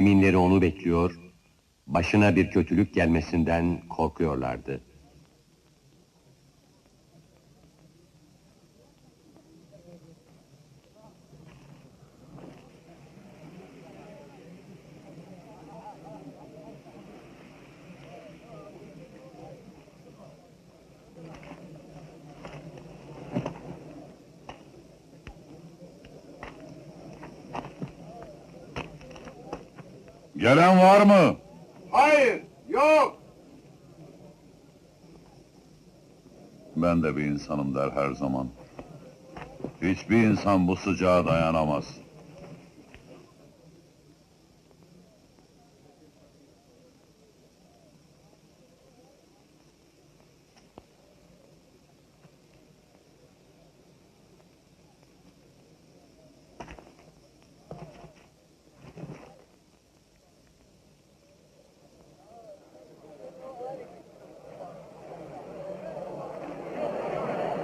Minleri onu bekliyor, başına bir kötülük gelmesinden korkuyorlardı. Gelen var mı? Hayır, yok. Ben de bir insanım der her zaman. Hiçbir insan bu sıcağa dayanamaz.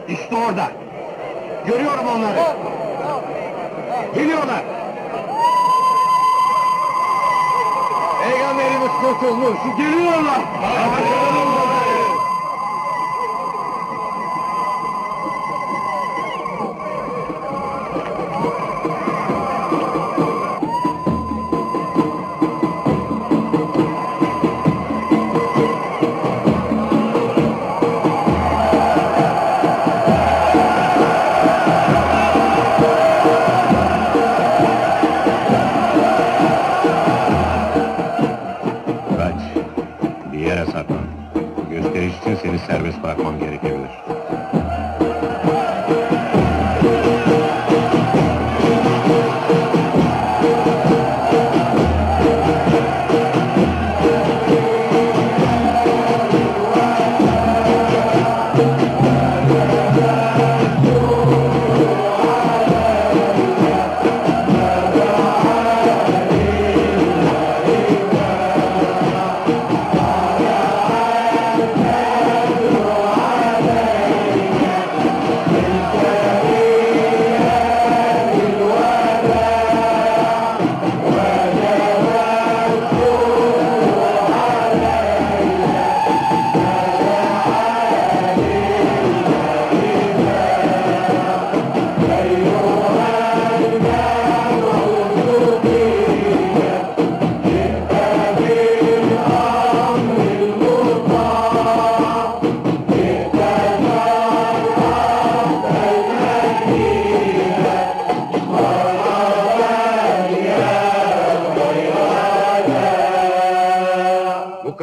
İşte orada. Görüyorum onları. Geliyorlar. Peygamberimiz kurtulmuş. Geliyorlar. Kaç, one.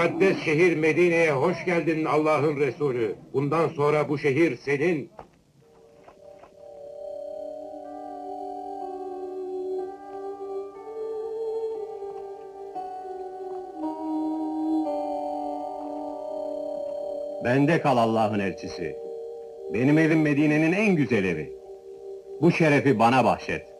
Mukaddes şehir Medine'ye hoş geldin Allah'ın Resulü. Bundan sonra bu şehir senin. Bende kal Allah'ın elçisi. Benim evim Medine'nin en güzel evi. Bu şerefi bana bahşet.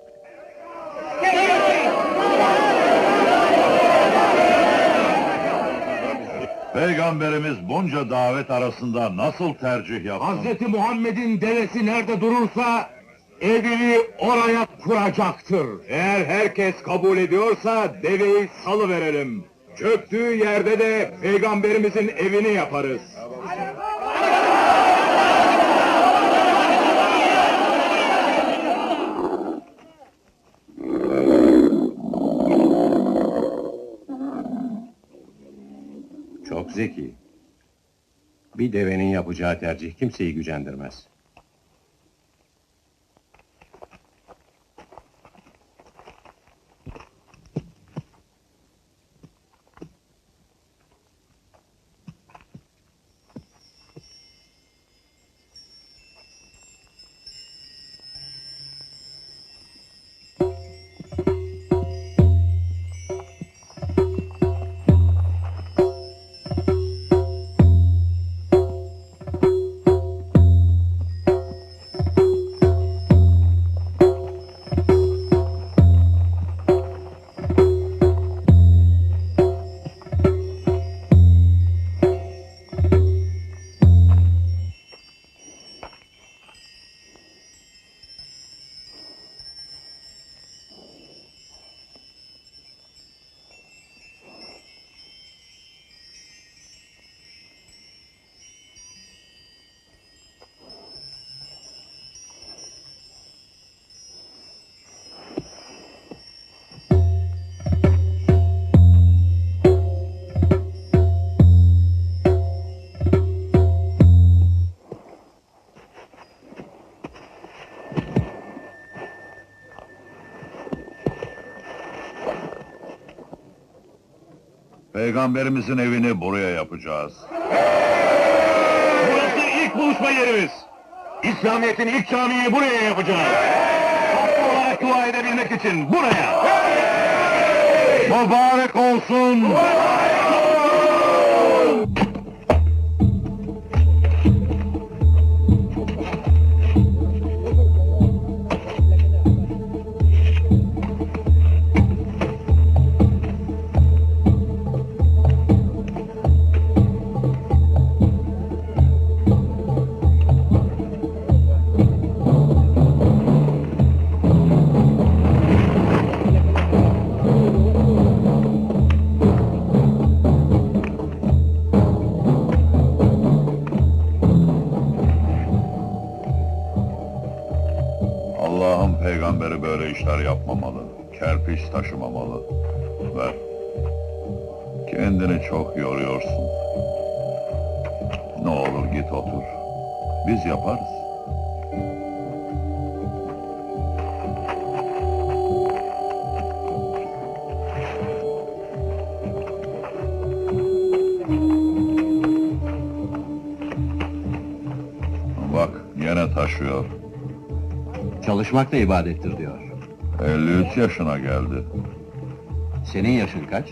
Peygamberimiz bunca davet arasında nasıl tercih yaptı? Hazreti Muhammed'in devesi nerede durursa evini oraya kuracaktır. Eğer herkes kabul ediyorsa deveyi salı verelim. Çöktüğü yerde de peygamberimizin evini yaparız. Çok zeki. Bir devenin yapacağı tercih kimseyi gücendirmez. Peygamberimizin evini buraya yapacağız. Burası ilk buluşma yerimiz. İslamiyet'in ilk camiyi buraya yapacağız. Hakkı olarak dua edebilmek için buraya. Mübarek olsun! Allah'ın peygamberi böyle işler yapmamalı. Kerpiç taşımamalı. Ver. Kendini çok yoruyorsun. Ne olur git otur. Biz yaparız. Bak yine taşıyor. Çalışmak da ibadettir diyor. 53 yaşına geldi. Senin yaşın kaç?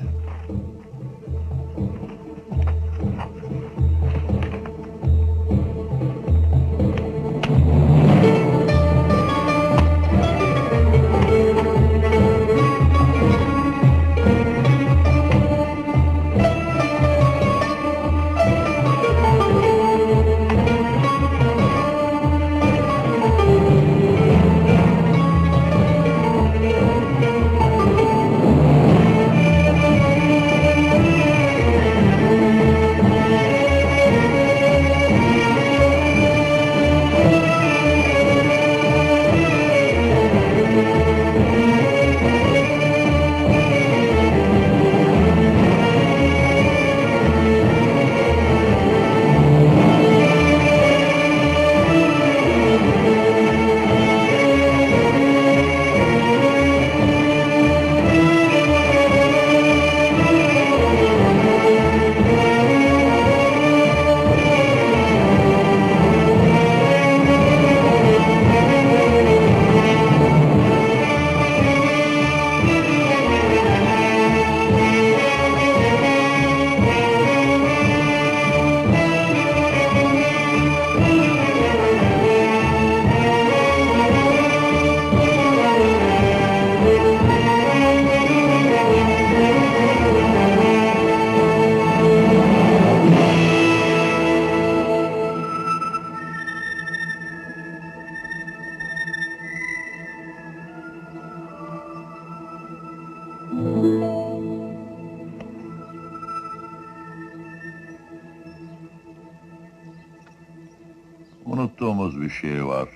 Şey var.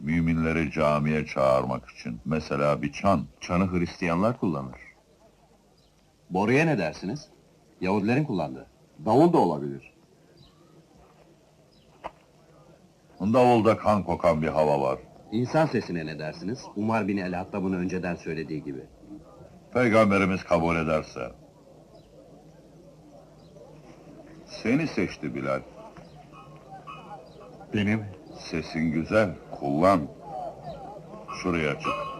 Müminleri camiye çağırmak için. Mesela bir çan. Çanı Hristiyanlar kullanır. Boruya ne dersiniz? Yahudilerin kullandığı. Davul da olabilir. Davulda kan kokan bir hava var. İnsan sesine ne dersiniz? Umar bin el-Hattab bunu önceden söylediği gibi. Peygamberimiz kabul ederse. Seni seçti Bilal. Beni mi? Sesin güzel, kullan. Şuraya çık.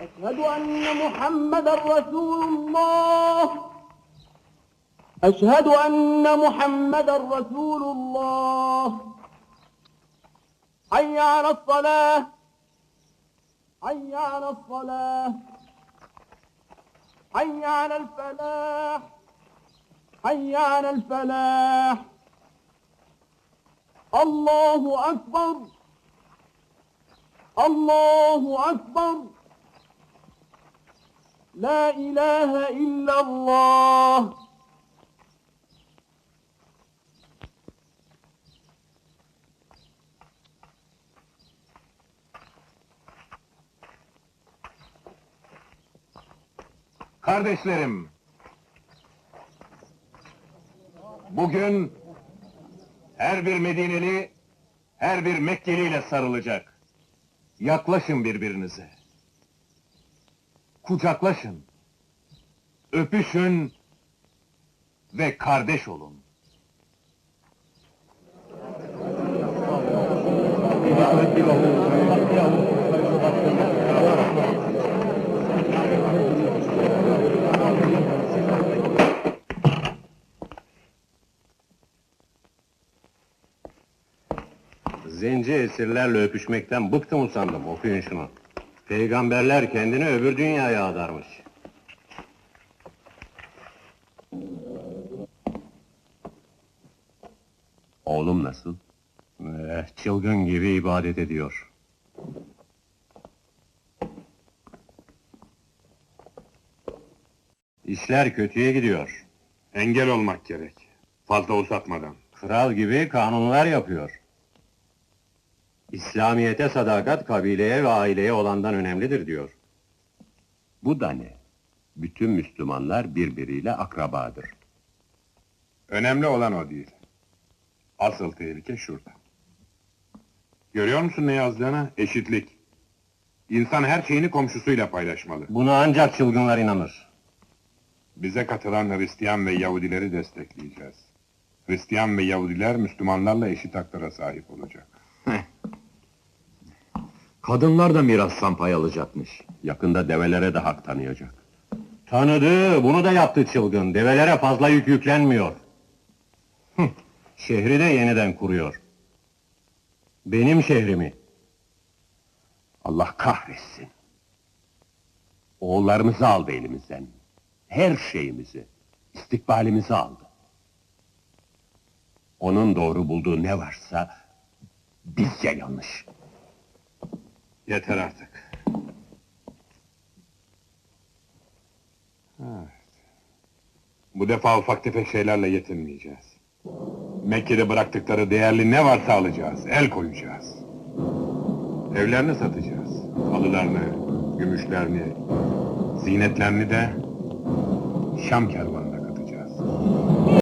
أشهد أن محمدا رسول الله. أشهد أن محمدا رسول الله. حي على الصلاة. حي على الصلاة. حي على الفلاح. حي على الفلاح. الله أكبر. الله أكبر. La ilahe illallah. Kardeşlerim, bugün her bir Medineli, her bir Mekkeli ile sarılacak. Yaklaşın birbirinize. Kucaklaşın. Öpüşün ve kardeş olun. Zenci esirlerle öpüşmekten bıktım usandım, okuyun şunu. Peygamberler kendini öbür dünyaya adarmış. Oğlum nasıl? Eh, çılgın gibi ibadet ediyor. İşler kötüye gidiyor. Engel olmak gerek. Fazla uzatmadan. Kral gibi kanunlar yapıyor. İslamiyete sadakat kabileye ve aileye olandan önemlidir diyor. Bu da ne? Bütün Müslümanlar birbiriyle akrabadır. Önemli olan o değil. Asıl tehlike şurada. Görüyor musun ne yazdığını? Eşitlik. İnsan her şeyini komşusuyla paylaşmalı. Buna ancak çılgınlar inanır. Bize katılan Hristiyan ve Yahudileri destekleyeceğiz. Hristiyan ve Yahudiler Müslümanlarla eşit haklara sahip olacak. Kadınlar da mirastan pay alacakmış. Yakında develere de hak tanıyacak. Tanıdı, bunu da yaptı çılgın. Develere fazla yük yüklenmiyor. Şehri de yeniden kuruyor. Benim şehrimi. Allah kahretsin. Oğullarımızı aldı elimizden. Her şeyimizi, istikbalimizi aldı. Onun doğru bulduğu ne varsa bizce yanlış. Yeter artık. Bu defa ufak tefek şeylerle yetinmeyeceğiz. Mekke'de bıraktıkları değerli ne varsa alacağız, el koyacağız. Evlerini satacağız, halılarını, gümüşlerini, zinetlerini de Şam kervanı